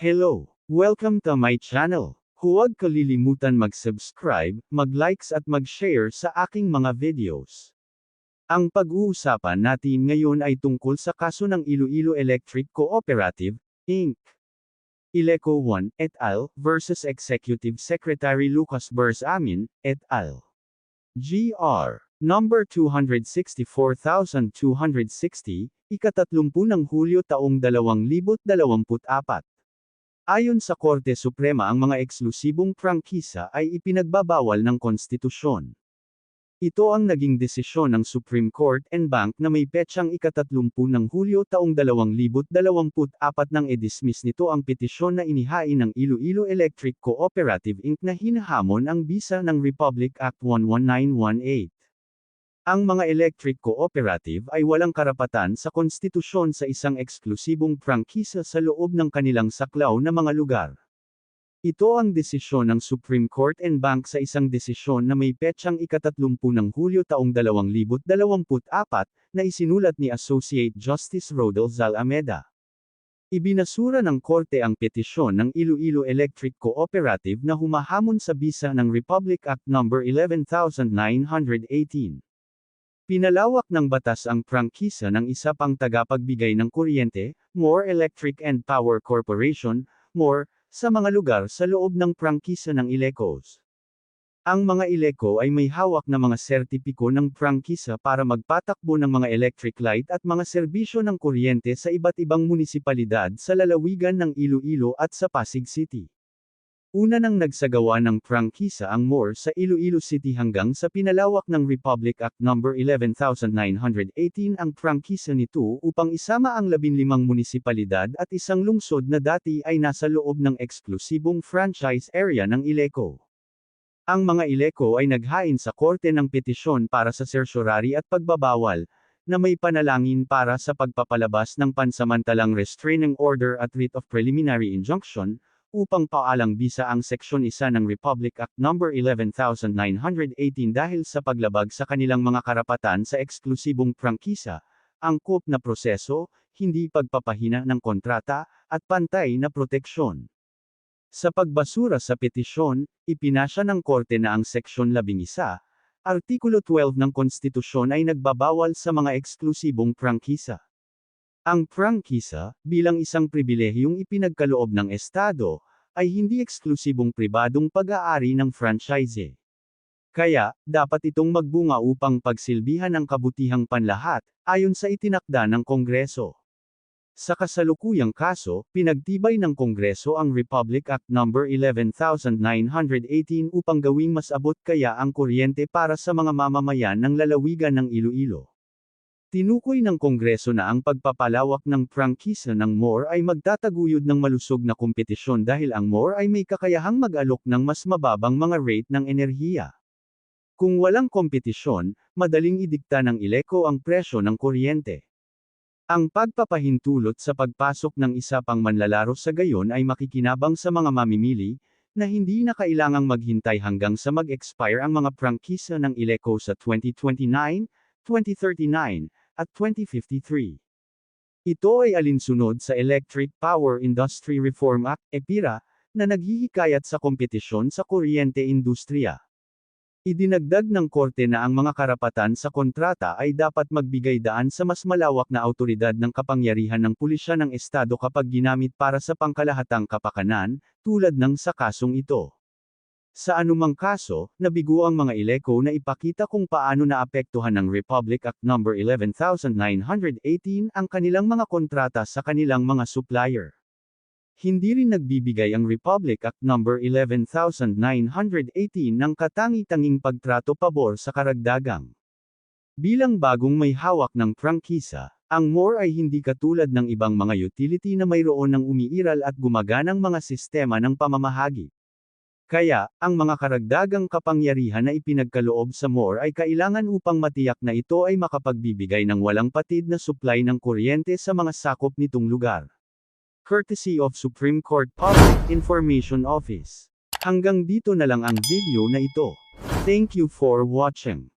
Hello! Welcome to my channel. Huwag kalilimutan mag-subscribe, mag-likes at mag-share sa aking mga videos. Ang pag-uusapan natin ngayon ay tungkol sa kaso ng Iloilo Electric Cooperative, Inc. Ileco 1 et al. versus Executive Secretary Lucas Bersamin et al. GR. Number 264260, ikatatlumpun ng Hulyo taong 2024. Ayon sa Korte Suprema ang mga eksklusibong prangkisa ay ipinagbabawal ng konstitusyon. Ito ang naging desisyon ng Supreme Court and Bank na may petsang ikatatlumpu ng Hulyo taong 2024 nang edismiss nito ang petisyon na inihain ng Iloilo Electric Cooperative Inc. na hinahamon ang bisa ng Republic Act 11918. Ang mga electric cooperative ay walang karapatan sa konstitusyon sa isang eksklusibong prangkisa sa loob ng kanilang saklaw na mga lugar. Ito ang desisyon ng Supreme Court and Bank sa isang desisyon na may petsang ikatatlumpu ng Hulyo taong 2024 na isinulat ni Associate Justice Rodel Zalameda. Ibinasura ng korte ang petisyon ng Iloilo Electric Cooperative na humahamon sa bisa ng Republic Act No. 11918. Pinalawak ng batas ang prangkisa ng isa pang tagapagbigay ng kuryente, More Electric and Power Corporation, MORE, sa mga lugar sa loob ng prangkisa ng Ilecos. Ang mga Ileco ay may hawak na mga sertipiko ng prangkisa para magpatakbo ng mga electric light at mga serbisyo ng kuryente sa iba't ibang munisipalidad sa lalawigan ng Iloilo at sa Pasig City. Una nang nagsagawa ng prangkisa ang MORE sa Iloilo City hanggang sa pinalawak ng Republic Act No. 11918 ang prangkisa nito upang isama ang 15 munisipalidad at isang lungsod na dati ay nasa loob ng eksklusibong franchise area ng Ileco. Ang mga Ileco ay naghain sa korte ng petisyon para sa certiorari at pagbabawal, na may panalangin para sa pagpapalabas ng pansamantalang restraining order at writ of preliminary injunction, upang paalang bisa ang Seksyon 1 ng Republic Act No. 11918 dahil sa paglabag sa kanilang mga karapatan sa eksklusibong prangkisa, angkop na proseso, hindi pagpapahina ng kontrata, at pantay na proteksyon. Sa pagbasura sa petisyon, ipinasya ng korte na ang Seksyon 11, Artikulo 12 ng Konstitusyon ay nagbabawal sa mga eksklusibong prangkisa. Ang prangkisa, bilang isang pribilehiyong ipinagkaloob ng Estado, ay hindi eksklusibong pribadong pag-aari ng franchise. Kaya, dapat itong magbunga upang pagsilbihan ang kabutihang panlahat, ayon sa itinakda ng Kongreso. Sa kasalukuyang kaso, pinagtibay ng Kongreso ang Republic Act No. 11918 upang gawing mas abot kaya ang kuryente para sa mga mamamayan ng lalawigan ng Iloilo. Tinukoy ng Kongreso na ang pagpapalawak ng prangkisa ng MORE ay magtataguyod ng malusog na kompetisyon dahil ang MORE ay may kakayahang mag-alok ng mas mababang mga rate ng enerhiya. Kung walang kompetisyon, madaling idikta ng Ileco ang presyo ng kuryente. Ang pagpapahintulot sa pagpasok ng isa pang manlalaro sa gayon ay makikinabang sa mga mamimili, na hindi na kailangang maghintay hanggang sa mag-expire ang mga prangkisa ng Ileco sa 2029, 2039, at 2053. Ito ay alinsunod sa Electric Power Industry Reform Act, EPIRA, na naghihikayat sa kompetisyon sa kuryente industriya. Idinagdag ng korte na ang mga karapatan sa kontrata ay dapat magbigay daan sa mas malawak na autoridad ng kapangyarihan ng pulisya ng Estado kapag ginamit para sa pangkalahatang kapakanan, tulad ng sa kasong ito. Sa anumang kaso, nabigo ang mga Ileco na ipakita kung paano naapektuhan ng Republic Act No. 11918 ang kanilang mga kontrata sa kanilang mga supplier. Hindi rin nagbibigay ang Republic Act No. 11918 ng katangi-tanging pagtrato pabor sa karagdagang. Bilang bagong may hawak ng prangkisa, ang MORE ay hindi katulad ng ibang mga utility na mayroon ng umiiral at gumaganang mga sistema ng pamamahagi. Kaya, ang mga karagdagang kapangyarihan na ipinagkaloob sa MORE ay kailangan upang matiyak na ito ay makapagbibigay ng walang patid na supply ng kuryente sa mga sakop nitong lugar. Courtesy of Supreme Court Public Information Office. Hanggang dito na lang ang video na ito. Thank you for watching.